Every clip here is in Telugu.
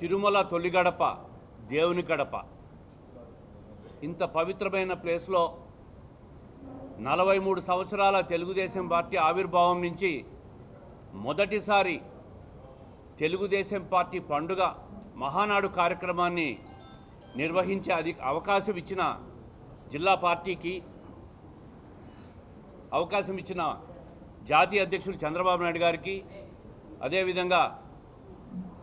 తిరుమల తొలిగడప దేవుని గడప. ఇంత పవిత్రమైన ప్లేస్లో నలభై మూడు సంవత్సరాల తెలుగుదేశం పార్టీ ఆవిర్భావం నుంచి మొదటిసారి తెలుగుదేశం పార్టీ పండుగ మహానాడు కార్యక్రమాన్ని నిర్వహించే అది అవకాశం ఇచ్చిన జిల్లా పార్టీకి అవకాశం ఇచ్చిన జాతీయ అధ్యక్షులు చంద్రబాబు నాయుడు గారికి అదేవిధంగా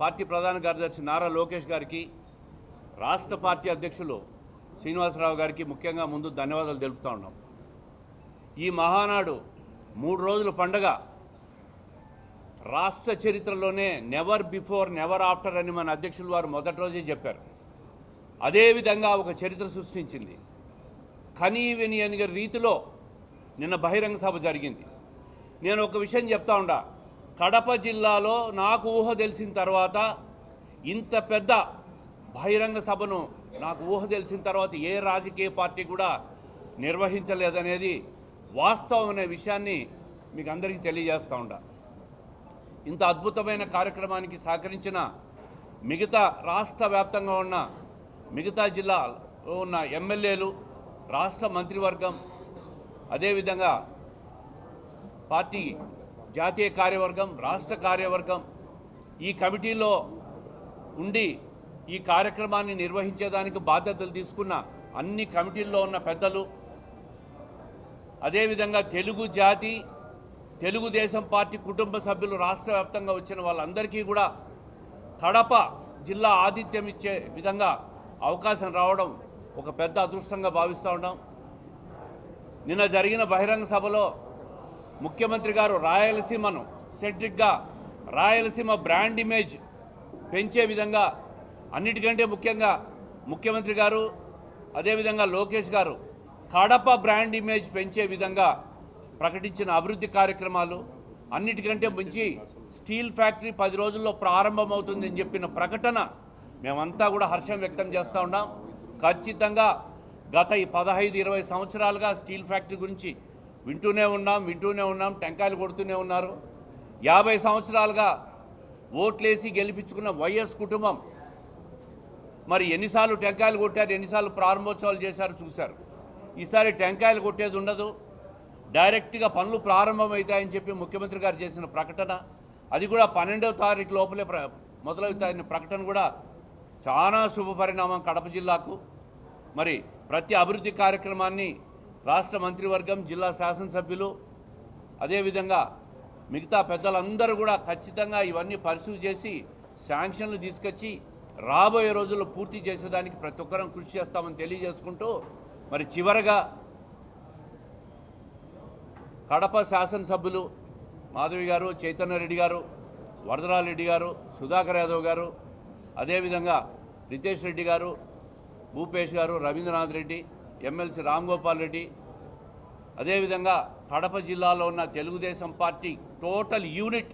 పార్టీ ప్రధాన కార్యదర్శి నారా లోకేష్ గారికి రాష్ట్ర పార్టీ అధ్యక్షులు శ్రీనివాసరావు గారికి ముఖ్యంగా ముందు ధన్యవాదాలు తెలుపుతా ఉన్నాం. ఈ మహానాడు మూడు రోజుల పండగ. రాష్ట్ర చరిత్రలోనే నెవర్ బిఫోర్ నెవర్ ఆఫ్టర్ అని మన అధ్యక్షులు వారు మొదటి రోజే చెప్పారు. అదేవిధంగా ఒక చరిత్ర సృష్టించింది. కనీ విని అని రీతిలో నిన్న బహిరంగ సభ జరిగింది. నేను ఒక విషయం చెప్తా ఉండా. కడప జిల్లాలో నాకు ఊహ తెలిసిన తర్వాత ఇంత పెద్ద బహిరంగ సభను నాకు ఊహ తెలిసిన తర్వాత ఏ రాజకీయ పార్టీ కూడా నిర్వహించలేదనేది వాస్తవం అనే విషయాన్ని మీకు అందరికీ తెలియజేస్తూ ఉండా. ఇంత అద్భుతమైన కార్యక్రమానికి సహకరించిన మిగతా రాష్ట్ర వ్యాప్తంగా ఉన్న మిగతా జిల్లాలో ఉన్న ఎమ్మెల్యేలు రాష్ట్ర మంత్రివర్గం అదేవిధంగా పార్టీ జాతీయ కార్యవర్గం రాష్ట్ర కార్యవర్గం ఈ కమిటీలో ఉండి ఈ కార్యక్రమాన్ని నిర్వహించేదానికి బాధ్యతలు తీసుకున్న అన్ని కమిటీల్లో ఉన్న పెద్దలు అదేవిధంగా తెలుగు జాతి తెలుగుదేశం పార్టీ కుటుంబ సభ్యులు రాష్ట్ర వ్యాప్తంగా వచ్చిన వాళ్ళందరికీ కూడా కడప జిల్లా ఆతిథ్యం ఇచ్చే విధంగా అవకాశం రావడం ఒక పెద్ద అదృష్టంగా భావిస్తూ ఉన్నాం. నిన్న జరిగిన బహిరంగ సభలో ముఖ్యమంత్రి గారు రాయలసీమను సెంట్రిక్గా రాయలసీమ బ్రాండ్ ఇమేజ్ పెంచే విధంగా అన్నిటికంటే ముఖ్యంగా ముఖ్యమంత్రి గారు అదేవిధంగా లోకేష్ గారు కడప బ్రాండ్ ఇమేజ్ పెంచే విధంగా ప్రకటించిన అభివృద్ధి కార్యక్రమాలు అన్నిటికంటే మించి స్టీల్ ఫ్యాక్టరీ పది రోజుల్లో ప్రారంభమవుతుందని చెప్పిన ప్రకటన మేమంతా కూడా హర్షం వ్యక్తం చేస్తూ ఉన్నాం. ఖచ్చితంగా గత ఈ పదహైదు ఇరవై సంవత్సరాలుగా స్టీల్ ఫ్యాక్టరీ గురించి వింటూనే ఉన్నాం వింటూనే ఉన్నాం టెంకాయలు కొడుతూనే ఉన్నారు. యాభై సంవత్సరాలుగా ఓట్లేసి గెలిపించుకున్న వైఎస్ కుటుంబం. మరి ఎన్నిసార్లు టెంకాయలు కొట్టారు ఎన్నిసార్లు ప్రారంభోత్సవాలు చేశారు చూశారు. ఈసారి టెంకాయలు కొట్టేది ఉండదు. డైరెక్ట్గా పనులు ప్రారంభమవుతాయని చెప్పి ముఖ్యమంత్రి గారు చేసిన ప్రకటన. అది కూడా పన్నెండవ తారీఖు లోపలే ప్ర మొదలవుతాయని ప్రకటన కూడా చాలా శుభ పరిణామం కడప జిల్లాకు. మరి ప్రతి అభివృద్ధి కార్యక్రమాన్ని రాష్ట్ర మంత్రివర్గం జిల్లా శాసనసభ్యులు అదేవిధంగా మిగతా పెద్దలందరూ కూడా ఖచ్చితంగా ఇవన్నీ పరిశీలి చేసి శాంక్షన్లు తీసుకొచ్చి రాబోయే రోజుల్లో పూర్తి చేసేదానికి ప్రతి ఒక్కరం కృషి చేస్తామని తెలియజేసుకుంటూ మరి చివరగా కడప శాసనసభ్యులు మాధవి గారు చైతన్య రెడ్డి గారు వరదరారెడ్డి గారు సుధాకర్ యాదవ్ గారు అదేవిధంగా రితేష్ రెడ్డి గారు భూపేష్ గారు రవీంద్రనాథ్ రెడ్డి ఎమ్మెల్సీ రామ్ గోపాల్ రెడ్డి అదేవిధంగా కడప జిల్లాలో ఉన్న తెలుగుదేశం పార్టీ టోటల్ యూనిట్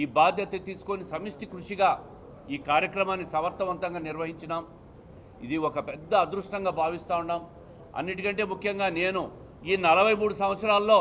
ఈ బాధ్యత తీసుకొని సమిష్టి కృషిగా ఈ కార్యక్రమాన్ని సమర్థవంతంగా నిర్వహించినాం. ఇది ఒక పెద్ద అదృష్టంగా భావిస్తూ ఉన్నాం. అన్నిటికంటే ముఖ్యంగా నేను ఈ నలభై మూడు సంవత్సరాల్లో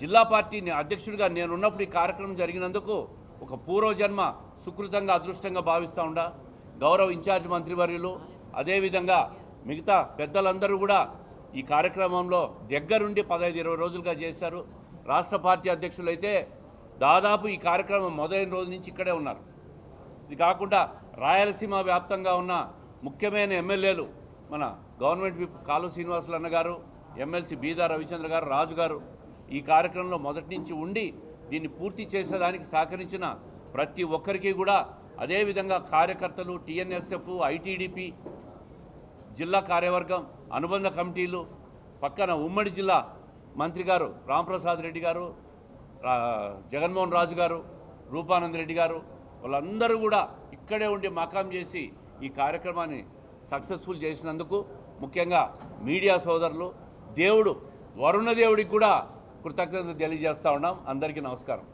జిల్లా పార్టీ అధ్యక్షుడిగా నేనున్నప్పుడు ఈ కార్యక్రమం జరిగినందుకు ఒక పూర్వజన్మ సుకృతంగా అదృష్టంగా భావిస్తూ ఉండా. గౌరవ ఇన్ఛార్జ్ మంత్రివర్యులు అదేవిధంగా మిగతా పెద్దలందరూ కూడా ఈ కార్యక్రమంలో దగ్గరుండి పదహైదు ఇరవై రోజులుగా చేశారు. రాష్ట్ర పార్టీ అధ్యక్షులు దాదాపు ఈ కార్యక్రమం మొదలైన రోజు నుంచి ఇక్కడే ఉన్నారు. ఇది కాకుండా రాయలసీమ వ్యాప్తంగా ఉన్న ముఖ్యమైన ఎమ్మెల్యేలు మన గవర్నమెంట్ విప్ కాలు శ్రీనివాసులు అన్న గారు ఎమ్మెల్సీ బీదా రవిచంద్ర గారు రాజు గారు ఈ కార్యక్రమంలో మొదటి నుంచి ఉండి దీన్ని పూర్తి చేసేదానికి సహకరించిన ప్రతి ఒక్కరికి కూడా అదేవిధంగా కార్యకర్తలు టీఎన్ఎస్ఎఫ్ ఐటీడీపీ జిల్లా కార్యవర్గం అనుబంధ కమిటీలు పక్కన ఉమ్మడి జిల్లా మంత్రి గారు రాంప్రసాద్ రెడ్డి గారు రా- జగన్మోహన్ రాజు గారు రూపానంద రెడ్డి గారు వాళ్ళందరూ కూడా ఇక్కడే ఉండి మకాం చేసి ఈ కార్యక్రమాన్ని సక్సెస్ఫుల్ చేసినందుకు ముఖ్యంగా మీడియా సోదరులు దేవుడు వరుణ దేవుడికి కూడా కృతజ్ఞత తెలియజేస్తా ఉన్నాం. అందరికీ నమస్కారం.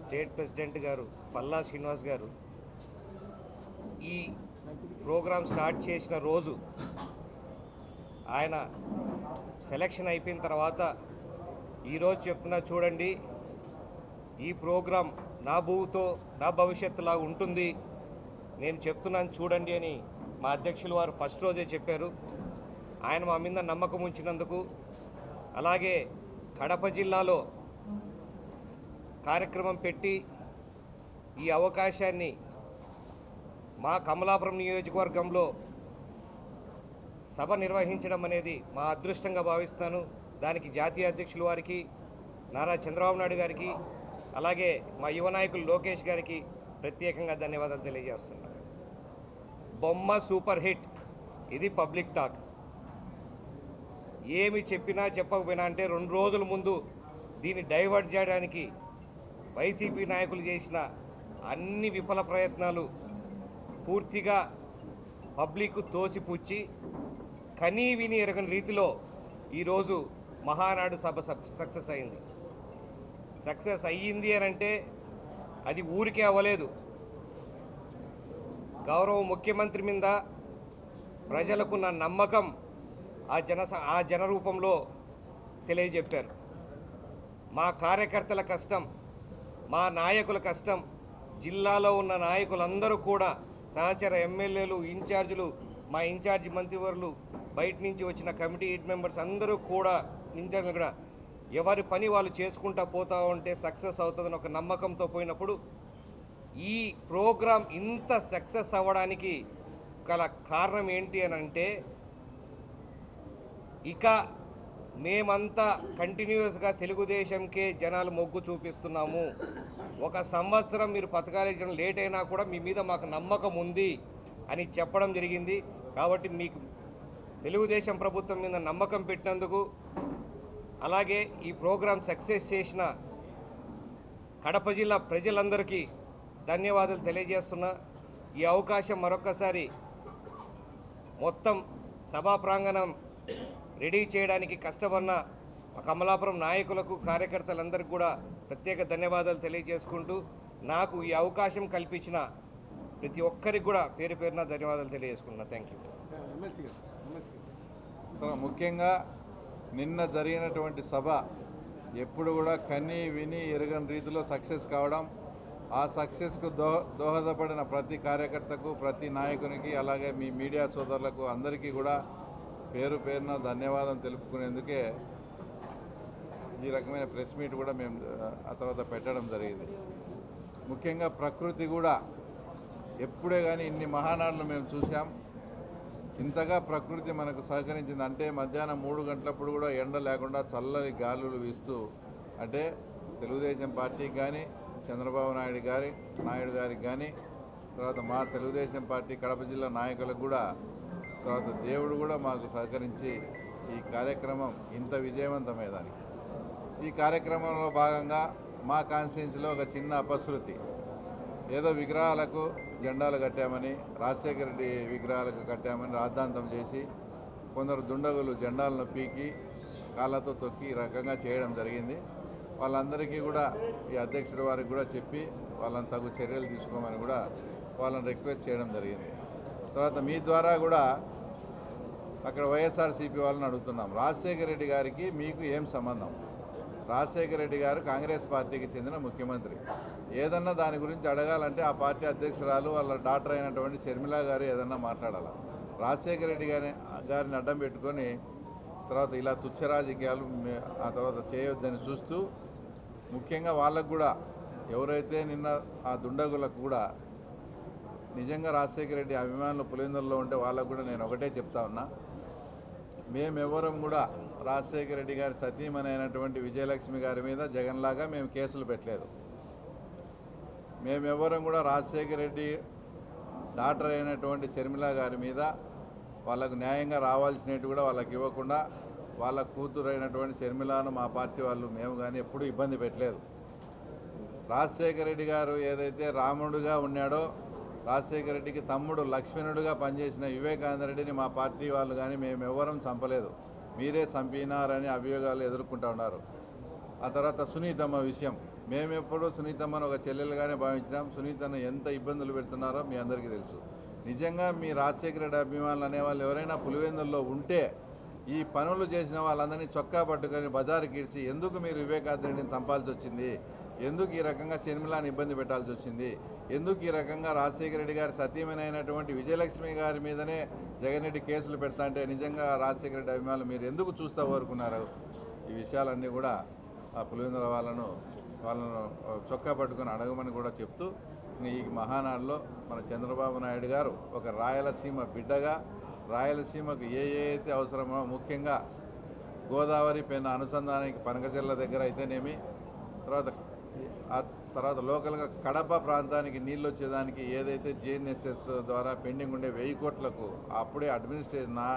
స్టేట్ ప్రెసిడెంట్ గారు పల్లా శ్రీనివాస్ గారు ఈ ప్రోగ్రాం స్టార్ట్ చేసిన రోజు ఆయన సెలక్షన్ అయిపోయిన తర్వాత ఈరోజు చెప్తున్నా చూడండి ఈ ప్రోగ్రాం నా భూతో నా భవిష్యత్తులా ఉంటుంది. నేను చెప్తున్నాను చూడండి అని మా అధ్యక్షులు వారు ఫస్ట్ రోజే చెప్పారు. ఆయన మా మీద నమ్మకం ఉంచినందుకు అలాగే కడప జిల్లాలో కార్యక్రమం పెట్టి ఈ అవకాశాన్ని మా కమలాపురం నియోజకవర్గంలో సభ నిర్వహించడం అనేది మా అదృష్టంగా భావిస్తున్నాను. దానికి జాతీయ అధ్యక్షులు వారికి నారా చంద్రబాబు నాయుడు గారికి అలాగే మా యువ నాయకులు లోకేష్ గారికి ప్రత్యేకంగా ధన్యవాదాలు తెలియజేస్తున్నాను. బొమ్మ సూపర్ హిట్. ఇది పబ్లిక్ టాక్. ఏమి చెప్పినా చెప్పకపోయినా అంటే రెండు రోజుల ముందు దీన్ని డైవర్ట్ చేయడానికి వైసీపీ నాయకులు చేసిన అన్ని విఫల ప్రయత్నాలు పూర్తిగా పబ్లిక్ తోసిపుచ్చి కనీ విని ఎరగని రీతిలో ఈరోజు మహానాడు సభ సక్సెస్ అయింది. సక్సెస్ అయ్యింది అని అంటే అది ఊరికే అవ్వలేదు. గౌరవ ముఖ్యమంత్రి మీద ప్రజలకున్న నమ్మకం ఆ జన ఆ జన రూపంలో తెలియజెప్పారు. మా కార్యకర్తల కష్టం మా నాయకుల కష్టం జిల్లాలో ఉన్న నాయకులందరూ కూడా సహచర ఎమ్మెల్యేలు ఇన్ఛార్జీలు మా ఇన్ఛార్జి మంత్రివర్లు బయట నుంచి వచ్చిన కమిటీ ఎయిట్ మెంబర్స్ అందరూ కూడా ఇన్ఛార్జీలు కూడా ఎవరి పని వాళ్ళు చేసుకుంటా పోతా ఉంటే సక్సెస్ అవుతుందని ఒక నమ్మకంతో పోయినప్పుడు ఈ ప్రోగ్రాం ఇంత సక్సెస్ అవ్వడానికి గల కారణం ఏంటి అని అంటే ఇక మేమంతా కంటిన్యూస్గా తెలుగుదేశంకే జనాలు మొగ్గు చూపిస్తున్నాము. ఒక సంవత్సరం మీరు పథకాలు ఇచ్చడం లేట్ అయినా కూడా మీ మీద మాకు నమ్మకం ఉంది అని చెప్పడం జరిగింది. కాబట్టి మీకు తెలుగుదేశం ప్రభుత్వం మీద నమ్మకం పెట్టినందుకు అలాగే ఈ ప్రోగ్రాం సక్సెస్ చేసిన కడప జిల్లా ప్రజలందరికీ ధన్యవాదాలు తెలియజేస్తున్నా. ఈ అవకాశం మరొకసారి మొత్తం సభా ప్రాంగణం రెడీ చేయడానికి కష్టపడిన కమలాపురం నాయకులకు కార్యకర్తలందరికీ కూడా ప్రత్యేక ధన్యవాదాలు తెలియజేసుకుంటూ నాకు ఈ అవకాశం కల్పించిన ప్రతి ఒక్కరికి కూడా పేరు పేరున ధన్యవాదాలు తెలియజేసుకుంటున్నా. థ్యాంక్ యూ ముఖ్యంగా నిన్న జరిగినటువంటి సభ ఎప్పుడు కూడా కని విని ఎరగని రీతిలో సక్సెస్ కావడం ఆ సక్సెస్కు దోహ దోహదపడిన ప్రతి కార్యకర్తకు ప్రతి నాయకునికి అలాగే మీ మీడియా సోదరులకు అందరికీ కూడా పేరు పేరున ధన్యవాదం తెలుపుకునేందుకే ఈ రకమైన ప్రెస్ మీట్ కూడా మేము ఆ, తర్వాత పెట్టడం జరిగింది. ముఖ్యంగా ప్రకృతి కూడా ఎప్పుడే కానీ ఇన్ని మహానాడులు మేము చూసాం ఇంతగా ప్రకృతి మనకు సహకరించింది. అంటే మధ్యాహ్నం మూడు గంటలప్పుడు కూడా ఎండ లేకుండా చల్లని గాలులు వీస్తూ అంటే తెలుగుదేశం పార్టీకి కానీ చంద్రబాబు నాయుడు గారి నాయుడు గారికి కానీ తర్వాత మా తెలుగుదేశం పార్టీ కడప జిల్లా నాయకులకు కూడా తర్వాత దేవుడు కూడా మాకు సహకరించి ఈ కార్యక్రమం ఇంత విజయవంతమయ్యేదానికి ఈ కార్యక్రమంలో భాగంగా మా కాన్స్టిట్యున్సీలో ఒక చిన్న అపశృతి. ఏదో విగ్రహాలకు జెండాలు కట్టామని రాజశేఖర రెడ్డి విగ్రహాలకు కట్టామని రాద్ధాంతం చేసి కొందరు దుండగులు జెండాలను పీకి కాళ్ళతో తొక్కి ఈ రకంగా చేయడం జరిగింది. వాళ్ళందరికీ కూడా ఈ అధ్యక్షుడి వారికి కూడా చెప్పి వాళ్ళని తగు చర్యలు తీసుకోమని కూడా వాళ్ళని రిక్వెస్ట్ చేయడం జరిగింది. తర్వాత మీ ద్వారా కూడా అక్కడ వైఎస్ఆర్సీపీ వాళ్ళని అడుగుతున్నాం. రాజశేఖర రెడ్డి గారికి మీకు ఏం సంబంధం? రాజశేఖర రెడ్డి గారు కాంగ్రెస్ పార్టీకి చెందిన ముఖ్యమంత్రి. ఏదన్నా దాని గురించి అడగాలంటే ఆ పార్టీ అధ్యక్షురాలు వాళ్ళ డాక్టర్ అయినటువంటి షర్మిల గారు ఏదన్నా మాట్లాడాలి? రాజశేఖర రెడ్డి గారి గారిని అడ్డం పెట్టుకొని తర్వాత ఇలా తుచ్చ రాజకీయాలు ఆ తర్వాత చేయొద్దని చూస్తూ ముఖ్యంగా వాళ్ళకు కూడా ఎవరైతే నిన్న ఆ దుండగులకు కూడా నిజంగా రాజశేఖర రెడ్డి అభిమానులు పులివెందుల్లో ఉంటే వాళ్ళకు కూడా నేను ఒకటే చెప్తా ఉన్నా. మేమెవరం కూడా రాజశేఖర రెడ్డి గారి సతీమణి అయినటువంటి విజయలక్ష్మి గారి మీద జగన్లాగా మేము కేసులు పెట్టలేదు. మేమెవరం కూడా రాజశేఖర రెడ్డి డాక్టర్ అయినటువంటి షర్మిల గారి మీద వాళ్ళకు న్యాయంగా రావాల్సినట్టు కూడా వాళ్ళకి ఇవ్వకుండా వాళ్ళ కూతురు అయినటువంటి షర్మిలాను మా పార్టీ వాళ్ళు మేము కానీ ఎప్పుడూ ఇబ్బంది పెట్టలేదు. రాజశేఖర రెడ్డి గారు ఏదైతే రాముడుగా ఉన్నాడో రాజశేఖర రెడ్డికి తమ్ముడు లక్ష్మణుడుగా పనిచేసిన వివేకానందరెడ్డిని మా పార్టీ వాళ్ళు కానీ మేము ఎవరం చంపలేదు. మీరే చంపినారని అభియోగాలు ఎదుర్కొంటూ ఉన్నారు. ఆ తర్వాత సునీతమ్మ విషయం. మేము ఎప్పుడూ సునీతమ్మను ఒక చెల్లెలుగానే భావించినాం. సునీతను ఎంత ఇబ్బందులు పెడుతున్నారో మీ అందరికీ తెలుసు. నిజంగా మీ రాజశేఖర రెడ్డి అభిమానులు అనేవాళ్ళు ఎవరైనా పులివెందుల్లో ఉంటే ఈ పనులు చేసిన వాళ్ళందరినీ చొక్కా పట్టుకొని బజారుకి ఇడిచి ఎందుకు మీరు వివేకానందరెడ్డిని చంపాల్సి వచ్చింది ఎందుకు ఈ రకంగా షర్మిలాని ఇబ్బంది పెట్టాల్సి వచ్చింది? ఎందుకు ఈ రకంగా రాజశేఖర రెడ్డి గారి సతీమనైనటువంటి విజయలక్ష్మి గారి మీదనే జగన్ రెడ్డి కేసులు పెడతా అంటే నిజంగా రాజశేఖర రెడ్డి అభిమానులు మీరు ఎందుకు చూస్తూ కోరుకున్నారు ఈ విషయాలన్నీ కూడా ఆ పులివెందుల వాళ్ళను వాళ్ళను చొక్కా పట్టుకొని అడగమని కూడా చెప్తూ ఈ మహానాడులో మన చంద్రబాబు నాయుడు గారు ఒక రాయలసీమ బిడ్డగా రాయలసీమకు ఏ ఏ అయితే అవసరమో ముఖ్యంగా గోదావరి పెన్న అనుసంధానానికి పనకజిల్ల దగ్గర అయితేనేమి తర్వాత ఆ తర్వాత లోకల్గా కడప ప్రాంతానికి నీళ్ళు వచ్చేదానికి ఏదైతే జేఎన్ఎస్ఎస్ ద్వారా పెండింగ్ ఉండే వెయ్యి కోట్లకు అప్పుడే అడ్మినిస్ట్రేషన్ నా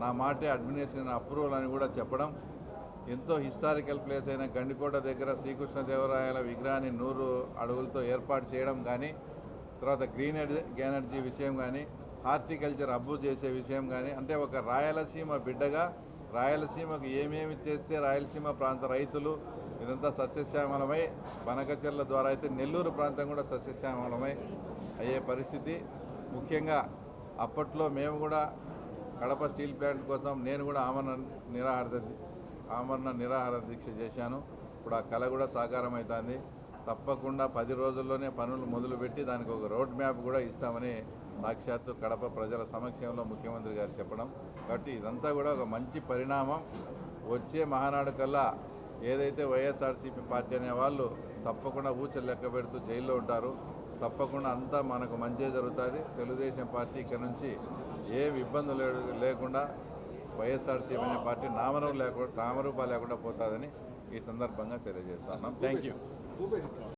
నా మాటే అడ్మినిస్ట్రేషన్ అప్రూవల్ అని కూడా చెప్పడం. ఎంతో హిస్టారికల్ ప్లేస్ అయిన గండికోట దగ్గర శ్రీకృష్ణదేవరాయల విగ్రహాన్ని నూరు అడుగులతో ఏర్పాటు చేయడం కానీ తర్వాత గ్రీన్ ఎనర్జీ ఎనర్జీ విషయం కానీ హార్టికల్చర్ అబ్బు చేసే విషయం కానీ అంటే ఒక రాయలసీమ బిడ్డగా రాయలసీమకు ఏమేమి చేస్తే రాయలసీమ ప్రాంత రైతులు ఇదంతా సస్యశ్యామలమై బనకచెర్ల ద్వారా అయితే నెల్లూరు ప్రాంతం కూడా సస్యశ్యామలమై అయ్యే పరిస్థితి. ముఖ్యంగా అప్పట్లో మేము కూడా కడప స్టీల్ ప్లాంట్ కోసం నేను కూడా ఆమరణ నిరాహార ఆమరణ నిరాహార దీక్ష చేశాను. ఇప్పుడు ఆ కళ కూడా సాకారం అవుతుంది తప్పకుండా పది రోజుల్లోనే పనులు మొదలుపెట్టి దానికి ఒక రోడ్ మ్యాప్ కూడా ఇస్తామని సాక్షాత్తు కడప ప్రజల సమక్షంలో ముఖ్యమంత్రి గారు చెప్పడం. కాబట్టి ఇదంతా కూడా ఒక మంచి పరిణామం. వచ్చే మహానాడు కల్లా ఏదైతే వైఎస్ఆర్సీపీ పార్టీ అనే వాళ్ళు తప్పకుండా ఊచలు లెక్క పెడుతూ జైల్లో ఉంటారు. తప్పకుండా అంతా మనకు మంచి జరుగుతుంది. తెలుగుదేశం పార్టీ ఇక్కడ నుంచి ఏం ఇబ్బందులు లేకుండా వైఎస్ఆర్సీపీ అనే పార్టీ నామరూపం లేకుండా నామరూపాలు లేకుండా పోతుందని ఈ సందర్భంగా తెలియజేస్తున్నాం థ్యాంక్ యూ